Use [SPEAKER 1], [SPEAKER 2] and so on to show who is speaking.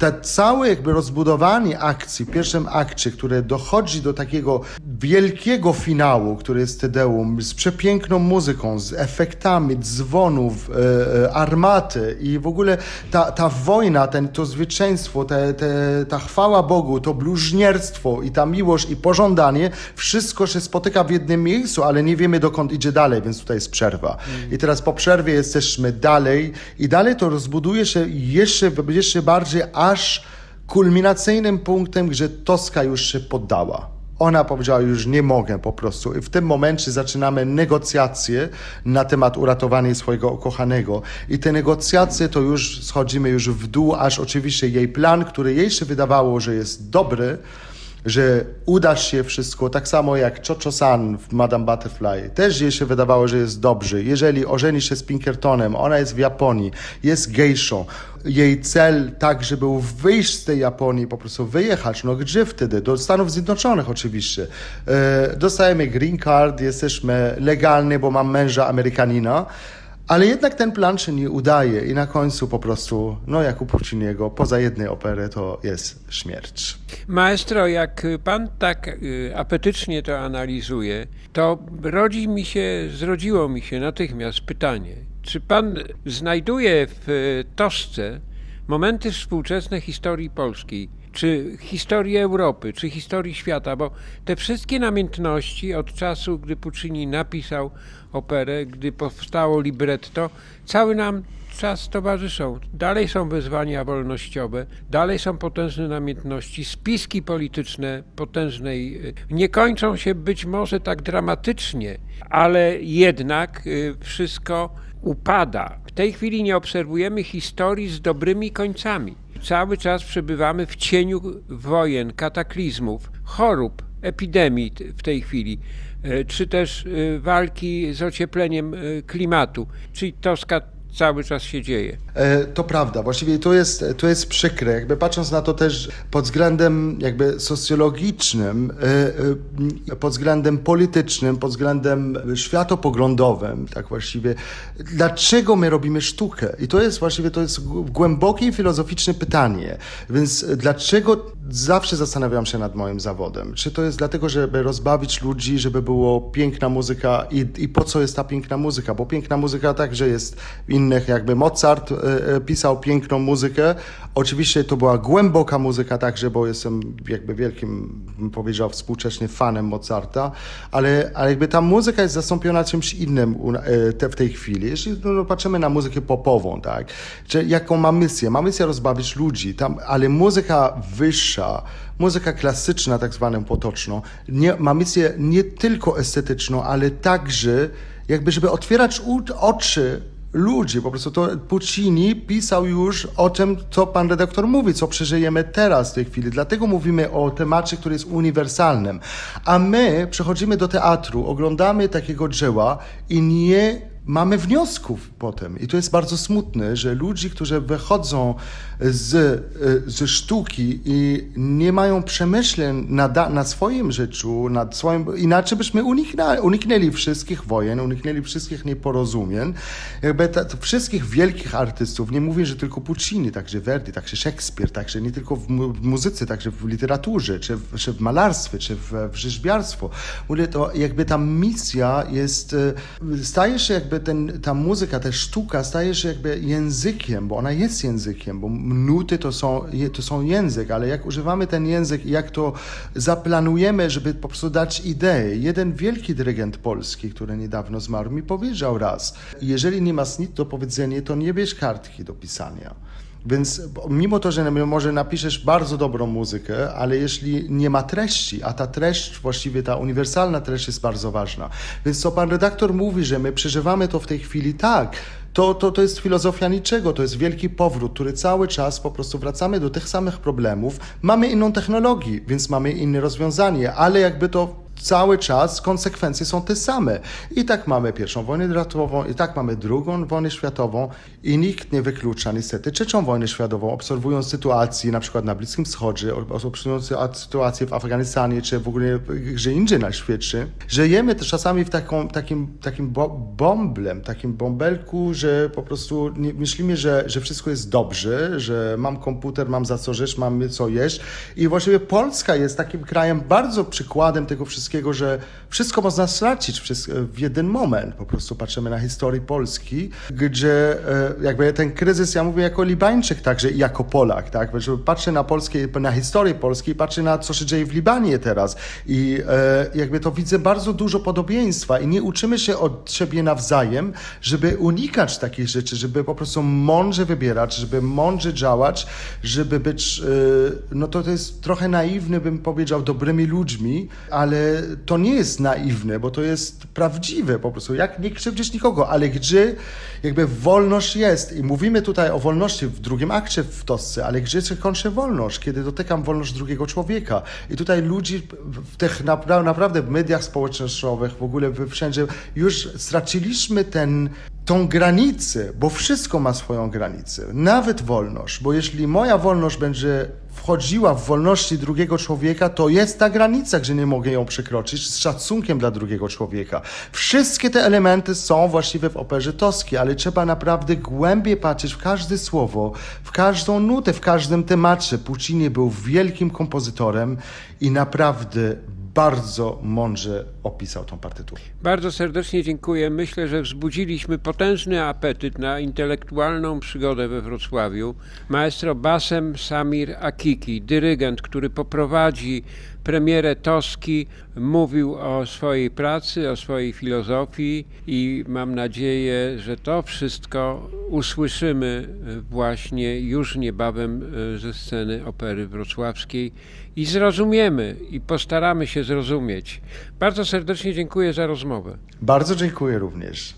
[SPEAKER 1] Ta całe jakby rozbudowanie akcji w pierwszym akcie, które dochodzi do takiego wielkiego finału, który jest Tedeum, z przepiękną muzyką, z efektami dzwonów, e, e, armaty i w ogóle ta, ta wojna, ten, to zwycięstwo, te, te, ta chwała Bogu, to bluźnierstwo i ta miłość i pożądanie, wszystko się spotyka w jednym miejscu, ale nie wiemy dokąd idzie dalej, więc tutaj jest przerwa. I teraz po przerwie jesteśmy dalej i dalej to rozbuduje się jeszcze, jeszcze bardziej, aż kulminacyjnym punktem, gdzie Toska już się poddała. Ona powiedziała, już nie mogę po prostu. I w tym momencie zaczynamy negocjacje na temat uratowania swojego ukochanego. I te negocjacje to już schodzimy już w dół, aż oczywiście jej plan, który jej się wydawało, że jest dobry, że uda się wszystko, tak samo jak Cho-Cho-san w Madame Butterfly. Też jej się wydawało, że jest dobrze. Jeżeli ożeni się z Pinkertonem, ona jest w Japonii, jest gejszą. Jej cel tak, żeby wyjść z tej Japonii, po prostu wyjechać, no gdzie wtedy? Do Stanów Zjednoczonych oczywiście. E, dostajemy green card, jesteśmy legalni, bo mam męża Amerykanina. Ale jednak ten plan się nie udaje i na końcu po prostu, no jak u Pucciniego, poza jednej opery to jest śmierć.
[SPEAKER 2] Maestro, jak pan tak y, apetycznie to analizuje, to rodzi mi się, zrodziło mi się natychmiast pytanie, czy pan znajduje w y, Tosce momenty współczesnej historii polskiej, czy historii Europy, czy historii świata, bo te wszystkie namiętności od czasu, gdy Puccini napisał operę, gdy powstało libretto, cały nam czas towarzyszą. Dalej są wezwania wolnościowe, dalej są potężne namiętności, spiski polityczne potężnej y, nie kończą się być może tak dramatycznie, ale jednak y, wszystko upada. W tej chwili nie obserwujemy historii z dobrymi końcami. Cały czas przebywamy w cieniu wojen, kataklizmów, chorób, epidemii w tej chwili, e, czy też e, walki z ociepleniem e, klimatu. Czyli Toska cały czas się dzieje.
[SPEAKER 1] E, To prawda, właściwie to jest, to jest przykre. Jakby patrząc na to też pod względem jakby socjologicznym, e, e, pod względem politycznym, pod względem światopoglądowym, tak właściwie, dlaczego my robimy sztukę? I to jest właściwie, to jest głębokie i filozoficzne pytanie. Więc dlaczego zawsze zastanawiam się nad moim zawodem? Czy to jest dlatego, żeby rozbawić ludzi, żeby było piękna muzyka i, i po co jest ta piękna muzyka? Bo piękna muzyka także jest innych, jakby Mozart e, e, pisał piękną muzykę. Oczywiście to była głęboka muzyka także, bo jestem jakby wielkim, bym powiedział, współcześnie fanem Mozarta, ale, ale jakby ta muzyka jest zastąpiona czymś innym e, w tej chwili. Jeśli no, patrzymy na muzykę popową, tak, że jaką ma misję? Ma misję rozbawić ludzi, tam, ale muzyka wyższa, muzyka klasyczna, tak zwaną potoczną, nie, ma misję nie tylko estetyczną, ale także jakby, żeby otwierać oczy ludzi. Po prostu to Puccini pisał już o tym, co pan redaktor mówi, co przeżyjemy teraz w tej chwili. Dlatego mówimy o temacie, który jest uniwersalnym. A my przechodzimy do teatru, oglądamy takiego dzieła i nie mamy wniosków potem. I to jest bardzo smutne, że ludzi, którzy wychodzą z, e, ze sztuki i nie mają przemyśleń na, na swoim życiu, nad swoim, inaczej byśmy uniknęli, uniknęli wszystkich wojen, uniknęli wszystkich nieporozumień. Jakby ta, wszystkich wielkich artystów, nie mówię, że tylko Puccini, także Verdi, także Szekspir, także nie tylko w, w muzyce, także w literaturze, czy w, czy w malarstwie, czy w, w rzeźbiarstwie. Mówię, to jakby ta misja jest, e, staje się jakby ten, ta muzyka, ta sztuka staje się jakby językiem, bo ona jest językiem, bo nuty to są, to są język, ale jak używamy ten język i jak to zaplanujemy, żeby po prostu dać ideę. Jeden wielki dyrygent polski, który niedawno zmarł, mi powiedział raz, jeżeli nie masz nic do powiedzenia, to nie bierz kartki do pisania. Więc mimo to, że może napiszesz bardzo dobrą muzykę, ale jeśli nie ma treści, a ta treść, właściwie ta uniwersalna treść jest bardzo ważna. Więc co pan redaktor mówi, że my przeżywamy to w tej chwili tak, to, to, to jest filozofia niczego, to jest wielki powrót, który cały czas po prostu wracamy do tych samych problemów. Mamy inną technologię, więc mamy inne rozwiązanie, ale jakby to cały czas konsekwencje są te same. I tak mamy pierwszą wojnę światową, i tak mamy drugą wojnę światową i nikt nie wyklucza niestety trzecią wojnę światową, obserwując sytuację na przykład na Bliskim Wschodzie, obserwując sytuację w Afganistanie, czy w ogóle gdzie indziej na świecie. Żyjemy też czasami w taką, takim, takim bo bąblem, takim bąbelku, że po prostu nie, myślimy, że, że wszystko jest dobrze, że mam komputer, mam za co żyć, mam co jeść i właściwie Polska jest takim krajem bardzo przykładem tego wszystkiego, że wszystko można stracić w jeden moment. Po prostu patrzymy na historię Polski, gdzie e, jakby ten kryzys, ja mówię jako Libańczyk także i jako Polak, tak? Patrzę na Polskie, na historię Polski, patrzę na co się dzieje w Libanie teraz i e, jakby to widzę bardzo dużo podobieństwa i nie uczymy się od siebie nawzajem, żeby unikać takich rzeczy, żeby po prostu mądrze wybierać, żeby mądrze działać, żeby być, e, no to, to jest trochę naiwne, bym powiedział, dobrymi ludźmi, ale to nie jest naiwne, bo to jest prawdziwe po prostu. Jak nie krzywdzić nikogo, ale gdzie jakby wolność jest. I mówimy tutaj o wolności w drugim akcie w Tosce, ale gdzie się kończy wolność, kiedy dotykam wolność drugiego człowieka. I tutaj ludzi w tych napra naprawdę w mediach społecznościowych, w ogóle wszędzie już straciliśmy ten tą granicę, bo wszystko ma swoją granicę, nawet wolność, bo jeśli moja wolność będzie wchodziła w wolności drugiego człowieka, to jest ta granica, gdzie nie mogę ją przekroczyć z szacunkiem dla drugiego człowieka. Wszystkie te elementy są właściwie w operze Toski, ale trzeba naprawdę głębiej patrzeć w każde słowo, w każdą nutę, w każdym temacie. Puccini był wielkim kompozytorem i naprawdę bardzo mądrze opisał tą partyturę.
[SPEAKER 2] Bardzo serdecznie dziękuję. Myślę, że wzbudziliśmy potężny apetyt na intelektualną przygodę we Wrocławiu. Maestro Basem Samir Dyrygent, który poprowadzi premierę Toski, mówił o swojej pracy, o swojej filozofii i mam nadzieję, że to wszystko usłyszymy właśnie już niebawem e, ze sceny Opery Wrocławskiej i zrozumiemy i postaramy się zrozumieć. Bardzo serdecznie dziękuję za rozmowę.
[SPEAKER 1] Bardzo dziękuję również.